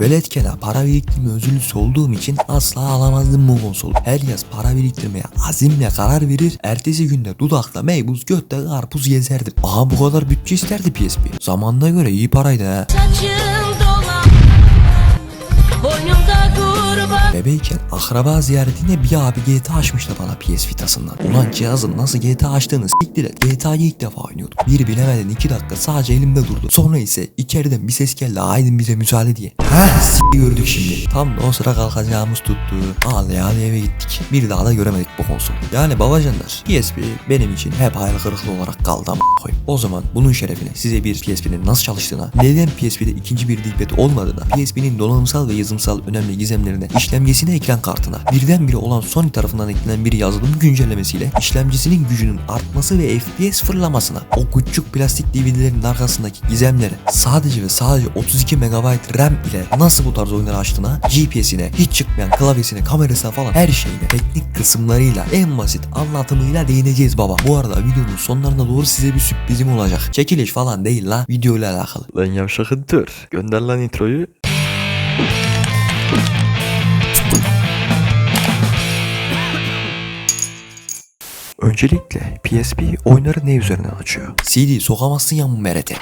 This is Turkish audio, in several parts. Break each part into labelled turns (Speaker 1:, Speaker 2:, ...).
Speaker 1: Veletkele para biriktirme özürlüsü olduğum için asla alamazdım bu konsolu. Her yaz para biriktirmeye azimle karar verir. Ertesi günde dudakta meybuz götte karpuz gezerdim. Aha bu kadar bütçe isterdi PSP. Zamanına göre iyi paraydı ha.
Speaker 2: Saçım kurban
Speaker 1: Bebeyken akraba ziyaretinde bir abi GTA açmıştı bana PS Vita'sından. Ulan cihazın nasıl GTA açtığını siktir et. GTA'yı ilk defa oynuyordum. Bir bilemeden iki dakika sadece elimde durdu. Sonra ise içeriden bir ses geldi aydın bize müsaade diye. Heh s*** gördük şimdi. Tam da o sıra kalkacağımız tuttu. Ağlaya ağlaya eve gittik. Bir daha da göremedik bu konsolu. Yani babacanlar PSP benim için hep hayal kırıklığı olarak kaldı ama koyayım. O zaman bunun şerefine size bir PSP'nin nasıl çalıştığına, neden PSP'de ikinci bir dilbet olmadığına, PSP'nin donanımsal ve yazımsal önemli gizemlerine, işlemcisine ekran kartına, birdenbire olan Sony tarafından eklenen bir yazılım güncellemesiyle işlemcisinin gücünün artması ve FPS fırlamasına, o küçük plastik DVD'lerin arkasındaki gizemlere, sadece ve sadece 32 MB RAM ile nasıl bu tarz oyunları açtığına, GPS'ine, hiç çıkmayan klavyesine, kamerasına falan her şeyine, teknik kısımlarıyla, en basit anlatımıyla değineceğiz baba. Bu arada videonun sonlarına doğru size bir sürprizim olacak. Çekiliş falan değil la, video ile alakalı.
Speaker 3: Lan yavşakın tır. Gönder lan introyu.
Speaker 1: Öncelikle PSP oyunları ne üzerinden açıyor? CD sokamazsın ya bu merete.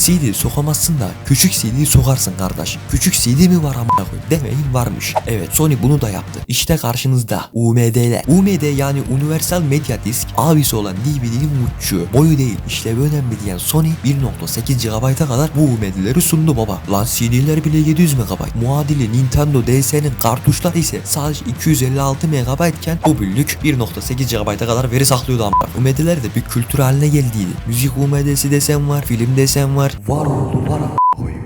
Speaker 1: CD sokamazsın da küçük CD sokarsın kardeş. Küçük CD mi var amına koyayım? Demeyin varmış. Evet Sony bunu da yaptı. İşte karşınızda UMD'ler. UMD yani Universal Media Disk abisi olan DVD'nin uççu. Boyu değil işlevi önemli diyen Sony 1.8 GB'a kadar bu UMD'leri sundu baba. Lan CD'ler bile 700 MB. Muadili Nintendo DS'nin kartuşları ise sadece 256 MB iken bu büllük 1.8 GB'a kadar veri saklıyordu ama. UMD'ler de bir kültür haline geldiydi. Müzik UMD'si desen var, film desen var. Var oldu var.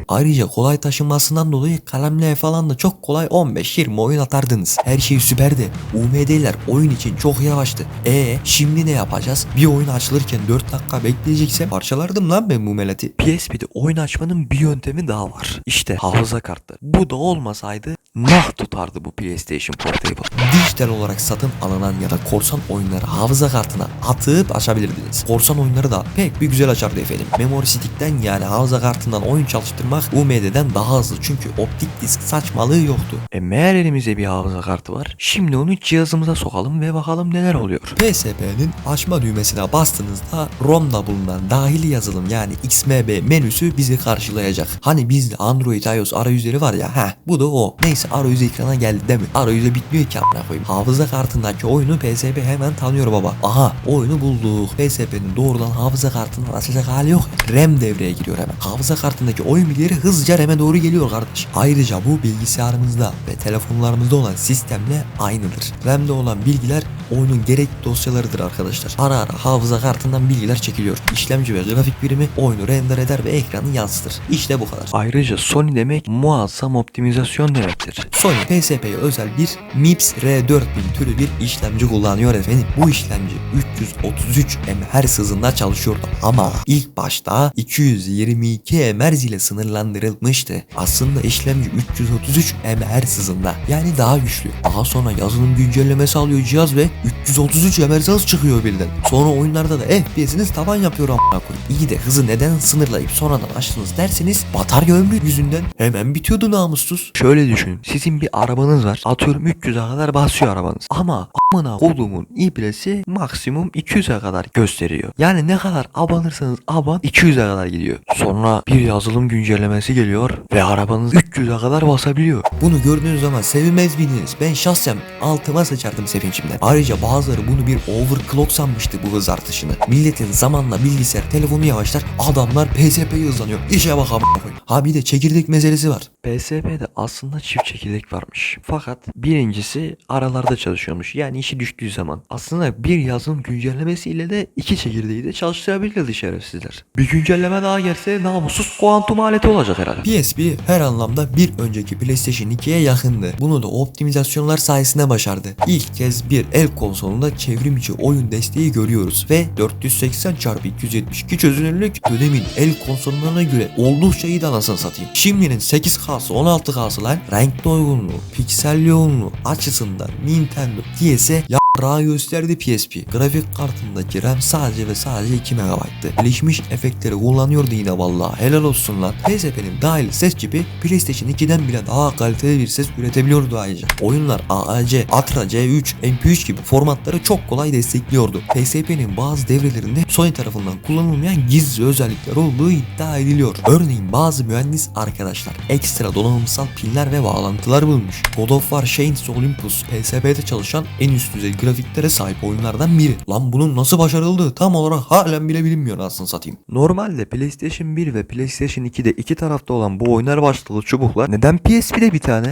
Speaker 1: Ayrıca kolay taşınmasından dolayı kalemle falan da çok kolay 15-20 oyun atardınız. Her şey süperdi. UMD'ler oyun için çok yavaştı. E şimdi ne yapacağız? Bir oyun açılırken 4 dakika bekleyeceksem parçalardım lan ben bu melati. PSP'de oyun açmanın bir yöntemi daha var. İşte hafıza kartları. Bu da olmasaydı nah tutardı bu PlayStation Portable. Dijital olarak satın alınan ya da korsan oyunları hafıza kartına atıp açabilirdiniz. Korsan oyunları da pek bir güzel açardı efendim. Memory stick'ten yani hafıza kartından oyun çalıştırmak UMD'den daha hızlı çünkü optik disk saçmalığı yoktu. E meğer elimizde bir hafıza kartı var. Şimdi onu cihazımıza sokalım ve bakalım neler oluyor. PSP'nin açma düğmesine bastığınızda ROM'da bulunan dahili yazılım yani XMB menüsü bizi karşılayacak. Hani bizde Android iOS arayüzleri var ya heh bu da o. Neyse arayüz ekrana geldi değil mi? Arayüze bitmiyor ki amına koyayım. Hafıza kartındaki oyunu PSP hemen tanıyor baba. Aha oyunu bulduk. PSP'nin doğrudan hafıza kartından açacak hali yok. RAM devreye giriyor hemen. Hafıza kartındaki oyun bilgileri hızlıca RAM'e doğru geliyor kardeş. Ayrıca bu bilgisayarımızda ve telefonlarımızda olan sistemle aynıdır. RAM'de olan bilgiler oyunun gerekli dosyalarıdır arkadaşlar. Ara ara hafıza kartından bilgiler çekiliyor. İşlemci ve grafik birimi oyunu render eder ve ekranı yansıtır. İşte bu kadar.
Speaker 3: Ayrıca Sony demek muazzam optimizasyon demektir.
Speaker 1: Sony PSP'ye özel bir MIPS R4000 türü bir işlemci kullanıyor efendim. Bu işlemci 333 MHz hızında çalışıyordu ama ilk başta 222 MHz ile sınırlandırılmıştı. Aslında işlemci 333 MHz hızında yani daha güçlü. Daha sonra yazılım güncellemesi alıyor cihaz ve 333 MHz hız çıkıyor birden. Sonra oyunlarda da FPS'iniz tavan yapıyor amına koyayım. İyi de hızı neden sınırlayıp sonradan açtınız derseniz batarya ömrü yüzünden hemen bitiyordu namussuz.
Speaker 3: Şöyle düşünün. Sizin bir arabanız var. Atıyorum 300'e kadar basıyor arabanız. Ama amına kodumun ibresi maksimum 200'e kadar gösteriyor. Yani ne kadar abanırsanız aban 200'e kadar gidiyor. Sonra bir yazılım güncellemesi geliyor ve arabanız 300'e kadar basabiliyor.
Speaker 1: Bunu gördüğünüz zaman sevinmez miydiniz? Ben şahsen altıma sıçardım sevinçimden. Ayrıca bazıları bunu bir overclock sanmıştı bu hız artışını. Milletin zamanla bilgisayar telefonu yavaşlar adamlar PSP'ye hızlanıyor. İşe bak amına koyayım. Ha bir de çekirdek meselesi var.
Speaker 3: PSP'de aslında çift çekirdek varmış. Fakat birincisi aralarda çalışıyormuş. Yani işi düştüğü zaman. Aslında bir yazılım güncellemesiyle de iki çekirdeği de çalıştırabilirdi şerefsizler. Bir güncelleme daha gelse namussuz kuantum aleti olacak herhalde.
Speaker 1: PSP her anlamda bir önceki PlayStation 2'ye yakındı. Bunu da optimizasyonlar sayesinde başardı. İlk kez bir el konsolunda çevrim içi oyun desteği görüyoruz ve 480 x 272 çözünürlük dönemin el konsollarına göre oldukça iyi anasını satayım. Şimdinin 8K'sı 16K'sı lan renkli uygunluğu, piksel yoğunluğu açısından Nintendo DS ya Ra gösterdi PSP. Grafik kartındaki RAM sadece ve sadece 2 MB'tı. Gelişmiş efektleri kullanıyordu yine vallahi. Helal olsun lan. PSP'nin dahil ses çipi PlayStation 2'den bile daha kaliteli bir ses üretebiliyordu ayrıca. Oyunlar AAC, Atra C3, MP3 gibi formatları çok kolay destekliyordu. PSP'nin bazı devrelerinde Sony tarafından kullanılmayan gizli özellikler olduğu iddia ediliyor. Örneğin bazı mühendis arkadaşlar ekstra donanımsal piller ve bağlantılar bulmuş. God of War Chains Olympus PSP'de çalışan en üst düzey grafiklere sahip oyunlardan biri. Lan bunun nasıl başarıldığı tam olarak halen bile bilinmiyor aslında satayım.
Speaker 3: Normalde PlayStation 1 ve PlayStation 2'de iki tarafta olan bu oynar başlıklı çubuklar neden PSP'de bir tane?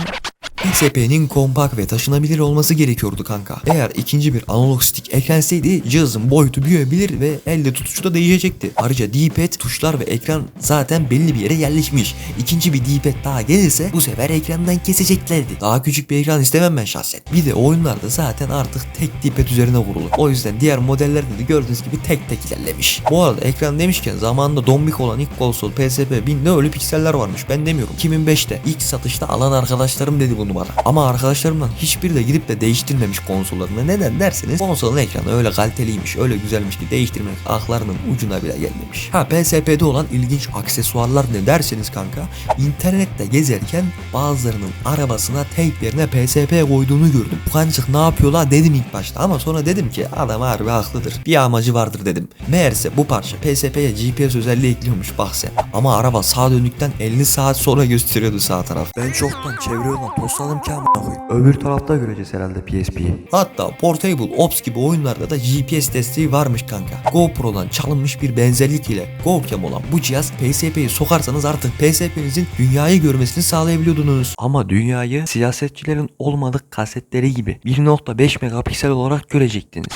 Speaker 1: PSP'nin kompakt ve taşınabilir olması gerekiyordu kanka. Eğer ikinci bir analog stick eklenseydi cihazın boyutu büyüyebilir ve elde tutuşu da değişecekti. Ayrıca D-pad, tuşlar ve ekran zaten belli bir yere yerleşmiş. İkinci bir D-pad daha gelirse bu sefer ekrandan keseceklerdi. Daha küçük bir ekran istemem ben şahsen. Bir de oyunlarda zaten artık tek D-pad üzerine kurulu. O yüzden diğer modellerde de gördüğünüz gibi tek tek ilerlemiş. Bu arada ekran demişken zamanında dombik olan ilk konsol PSP 1000'de öyle pikseller varmış. Ben demiyorum. 2005'te ilk satışta alan arkadaşlarım dedi bunu bana. Ama arkadaşlarımdan hiçbiri de gidip de değiştirmemiş konsollarını. Neden derseniz konsolun ekranı öyle kaliteliymiş, öyle güzelmiş ki değiştirmek aklarının ucuna bile gelmemiş. Ha PSP'de olan ilginç aksesuarlar ne derseniz kanka internette gezerken bazılarının arabasına tape yerine PSP koyduğunu gördüm. Bu kancık ne yapıyorlar dedim ilk başta ama sonra dedim ki adam harbi haklıdır. Bir amacı vardır dedim. Meğerse bu parça PSP'ye GPS özelliği ekliyormuş bak sen. Ama araba sağa döndükten 50 saat sonra gösteriyordu sağ taraf. Ben çoktan çevre yoldan tosladım ki amına koyayım.
Speaker 3: Öbür tarafta göreceğiz herhalde PSP'yi.
Speaker 1: Hatta Portable Ops gibi oyunlarda da GPS desteği varmış kanka. GoPro'dan çalınmış bir benzerlik ile GoCam olan bu cihaz PSP'yi sokarsanız artık PSP'nizin dünyayı görmesini sağlayabiliyordunuz.
Speaker 3: Ama dünyayı siyasetçilerin olmadık kasetleri gibi 1.5 megapiksel olarak görecektiniz.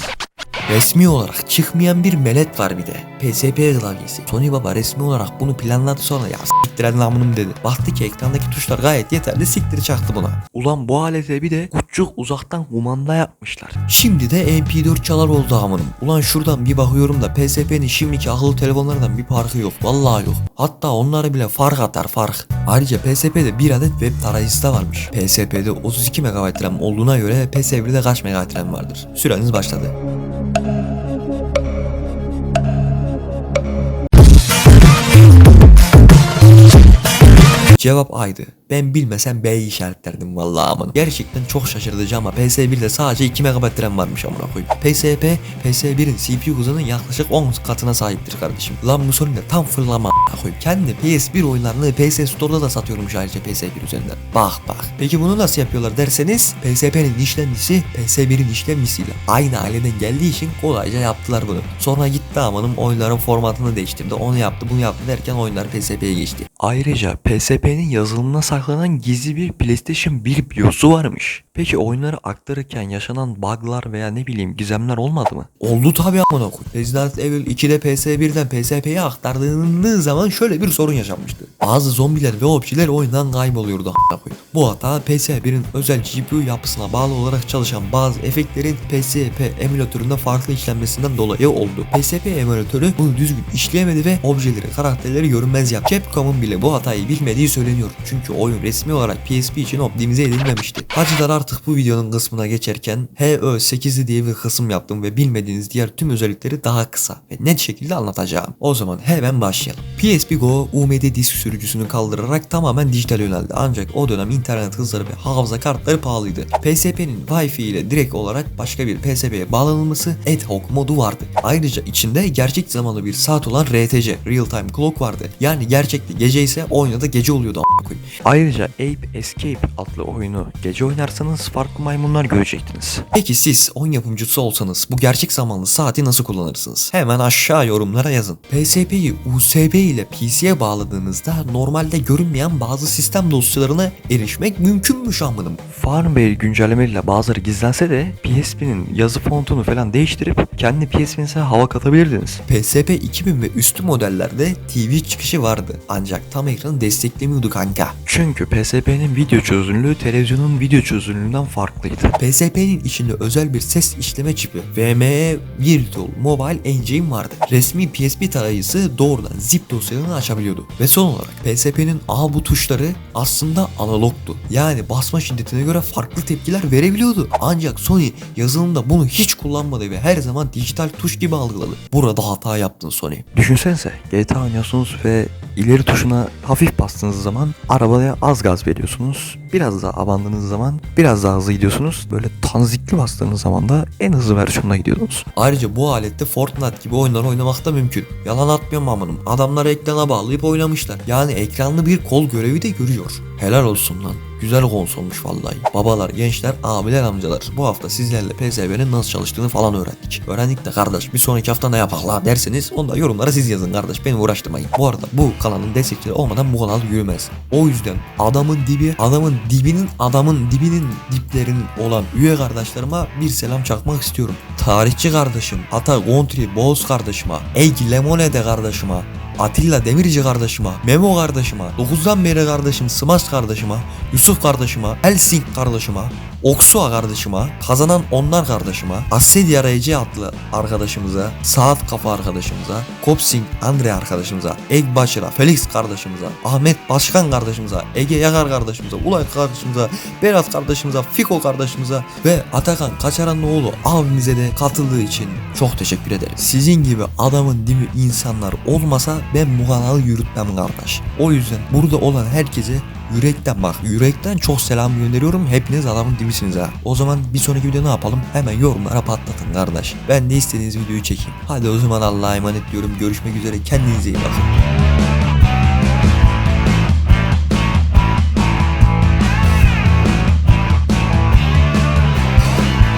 Speaker 1: Resmi olarak çıkmayan bir melet var bir de. PSP klavyesi. Sony Baba resmi olarak bunu planladı sonra ya siktiren namınım dedi. Baktı ki ekrandaki tuşlar gayet yeterli siktir çaktı buna.
Speaker 3: Ulan bu alete bir de küçük uzaktan kumanda yapmışlar.
Speaker 1: Şimdi de MP4 çalar oldu amınım. Ulan şuradan bir bakıyorum da PSP'nin şimdiki akıllı telefonlardan bir farkı yok. Vallahi yok. Hatta onlara bile fark atar fark. Ayrıca PSP'de bir adet web tarayıcısı da varmış. PSP'de 32 MB RAM olduğuna göre PS1'de kaç MB RAM vardır? Süreniz başladı. Cevap A'ydı. Ben bilmesem B'yi işaretlerdim vallahi aman. Gerçekten çok şaşırtıcı ama PS1'de sadece 2 MB RAM varmış amına koyayım. PSP, PS1'in CPU hızının yaklaşık 10 katına sahiptir kardeşim. Lan da tam fırlama amına koyayım. Kendi PS1 oyunlarını PS Store'da da satıyormuş ayrıca PS1 üzerinden. Bak bak. Peki bunu nasıl yapıyorlar derseniz PSP'nin işlemcisi PS1'in işlemcisiyle aynı aileden geldiği için kolayca yaptılar bunu. Sonra gitti amanım oyunların formatını değiştirdi. Onu yaptı bunu yaptı derken oyunlar PSP'ye geçti.
Speaker 3: Ayrıca PSP'nin yazılımına saklanan gizli bir PlayStation 1 BIOS'u varmış. Peki oyunları aktarırken yaşanan bug'lar veya ne bileyim gizemler olmadı mı?
Speaker 1: Oldu tabi amına koy. Resident Evil 2'de PS1'den PSP'ye aktardığınız zaman şöyle bir sorun yaşanmıştı. Bazı zombiler ve objiler oyundan kayboluyordu amına koy. Bu hata PS1'in özel GPU yapısına bağlı olarak çalışan bazı efektlerin PSP emülatöründe farklı işlenmesinden dolayı oldu. PSP emülatörü bunu düzgün işleyemedi ve objeleri, karakterleri görünmez yaptı. Capcom'un bile bu hatayı bilmediği söyleniyor. Çünkü oyun resmi olarak PSP için optimize edilmemişti. Hacılar artık bu videonun kısmına geçerken HÖ8'li diye bir kısım yaptım ve bilmediğiniz diğer tüm özellikleri daha kısa ve net şekilde anlatacağım. O zaman hemen başlayalım. PSP Go UMD disk sürücüsünü kaldırarak tamamen dijital yöneldi. Ancak o dönem internet hızları ve hafıza kartları pahalıydı. PSP'nin Wi-Fi ile direkt olarak başka bir PSP'ye bağlanılması ad hoc modu vardı. Ayrıca içinde gerçek zamanlı bir saat olan RTC Real Time Clock vardı. Yani gerçekte gece ise oyunda da gece oluyordu a**a koyayım.
Speaker 3: Ayrıca Ape Escape adlı oyunu gece oynarsanız farklı maymunlar görecektiniz.
Speaker 1: Peki siz oyun yapımcısı olsanız bu gerçek zamanlı saati nasıl kullanırsınız? Hemen aşağı yorumlara yazın. PSP'yi USB ile PC'ye bağladığınızda normalde görünmeyen bazı sistem dosyalarına erişmek mümkünmüş amınım.
Speaker 3: Farmville güncellemeleriyle bazıları gizlense de PSP'nin yazı fontunu falan değiştirip kendi PSP'nize hava katabilirdiniz.
Speaker 1: PSP 2000 ve üstü modellerde TV çıkışı vardı. Ancak tam ekranı desteklemiyordu kanka.
Speaker 3: Çünkü PSP'nin video çözünürlüğü televizyonun video çözünürlüğünden farklıydı.
Speaker 1: PSP'nin içinde özel bir ses işleme çipi VME Virtual Mobile Engine vardı. Resmi PSP tarayıcısı doğrudan zip dosyalarını açabiliyordu. Ve son olarak PSP'nin A bu tuşları aslında analogtu. Yani basma şiddetine göre farklı tepkiler verebiliyordu. Ancak Sony yazılımda bunu hiç kullanmadı ve her zaman dijital tuş gibi algıladı. Burada hata yaptın Sony.
Speaker 3: Düşünsenize GTA oynuyorsunuz ve ileri tuşuna hafif bastığınız zaman arabaya az gaz veriyorsunuz. Biraz daha abandığınız zaman biraz daha hızlı gidiyorsunuz. Böyle tanzikli bastığınız zaman da en hızlı versiyonuna gidiyordunuz.
Speaker 1: Ayrıca bu alette Fortnite gibi oyunlar oynamak da mümkün. Yalan atmıyorum amınım. Adamlar ekrana bağlayıp oynamışlar. Yani ekranlı bir kol görevi de görüyor. Helal olsun lan. Güzel konsolmuş vallahi. Babalar, gençler, abiler, amcalar. Bu hafta sizlerle PSV'nin nasıl çalıştığını falan öğrendik. Öğrendik de kardeş bir sonraki hafta ne yapak la derseniz onu da yorumlara siz yazın kardeş. Beni uğraştırmayın. Bu arada bu kanalın destekçileri olmadan bu kanal yürümez. O yüzden adamın dibi, adamın dibinin, adamın dibinin diplerinin olan üye kardeşlerime bir selam çakmak istiyorum. Tarihçi kardeşim, Ata Gontri Boğaz kardeşime, Eg Lemonede kardeşime, Atilla Demirci kardeşime, Memo kardeşime, 9'dan beri kardeşim Smash kardeşime, Yusuf kardeşime, Helsing kardeşime, Oksua kardeşime, kazanan onlar kardeşime, Asedi Arayıcı adlı arkadaşımıza, Saat Kafa arkadaşımıza, Kopsing Andre arkadaşımıza, Eg Başıra, Felix kardeşimize, Ahmet Başkan kardeşimize, Ege Yakar kardeşimize, Ulay kardeşimize, Berat kardeşimize, Fiko kardeşimize ve Atakan Kaçaranoğlu abimize de katıldığı için çok teşekkür ederim. Sizin gibi adamın dibi insanlar olmasa ben bu kanalı yürütmem kardeş. O yüzden burada olan herkese yürekten bak yürekten çok selam gönderiyorum. Hepiniz adamın dibisiniz ha. O zaman bir sonraki video ne yapalım? Hemen yorumlara patlatın kardeş. Ben de istediğiniz videoyu çekeyim. Hadi o zaman Allah'a emanet diyorum. Görüşmek üzere. Kendinize iyi bakın.